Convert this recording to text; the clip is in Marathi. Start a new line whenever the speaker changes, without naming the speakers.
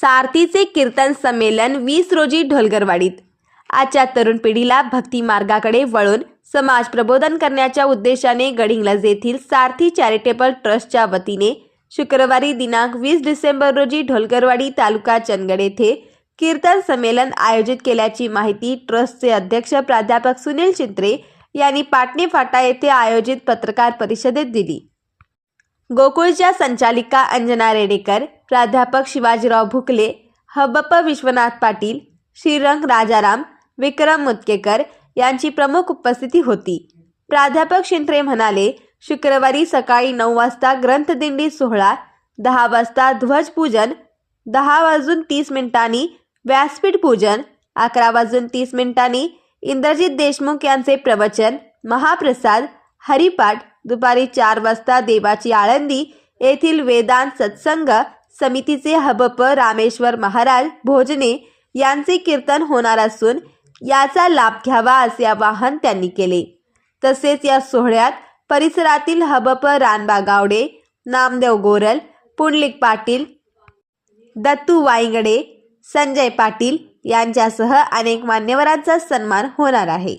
सारथीचे कीर्तन संमेलन वीस रोजी ढोलगरवाडीत. आजच्या तरुण पिढीला भक्ती मार्गाकडे वळून समाज प्रबोधन करण्याच्या उद्देशाने गडिंग्लज येथील सारथी चॅरिटेबल ट्रस्टच्या वतीने शुक्रवारी दिनांक वीस डिसेंबर रोजी ढोलगरवाडी तालुका चंदगड येथे कीर्तन संमेलन आयोजित केल्याची माहिती ट्रस्टचे अध्यक्ष प्राध्यापक सुनील चिंत्रे यांनी पाटणी फाटा येथे आयोजित पत्रकार परिषदेत दिली. गोकुळच्या संचालिका अंजना रेडेकर प्राध्यापक शिवाजीराव भुकले हबप विश्वनाथ पाटील श्रीरंग राजाराम विक्रम मुतकेकर यांची प्रमुख उपस्थिती होती. प्राध्यापक शिंत्रे म्हणाले शुक्रवारी सकाळी नऊ वाजता ग्रंथदिंडी सोहळा दहा वाजता ध्वजपूजन दहा वाजून तीस मिनिटांनी व्यासपीठ पूजन अकरा वाजून तीस मिनिटांनी इंद्रजित देशमुख यांचे प्रवचन महाप्रसाद हरिपाठ दुपारी चार वाजता देवाची आळंदी येथील वेदांत सत्संग समितीचे हबप रामेश्वर महाराज भोजने यांचे कीर्तन होणार असून याचा लाभ घ्यावा असे आवाहन त्यांनी केले. तसेच या सोहळ्यात परिसरातील हबप रानबा गावडे नामदेव गोरल पुंडलिक पाटील दत्तू वाईंगडे संजय पाटील यांच्यासह अनेक मान्यवरांचा सन्मान होणार आहे.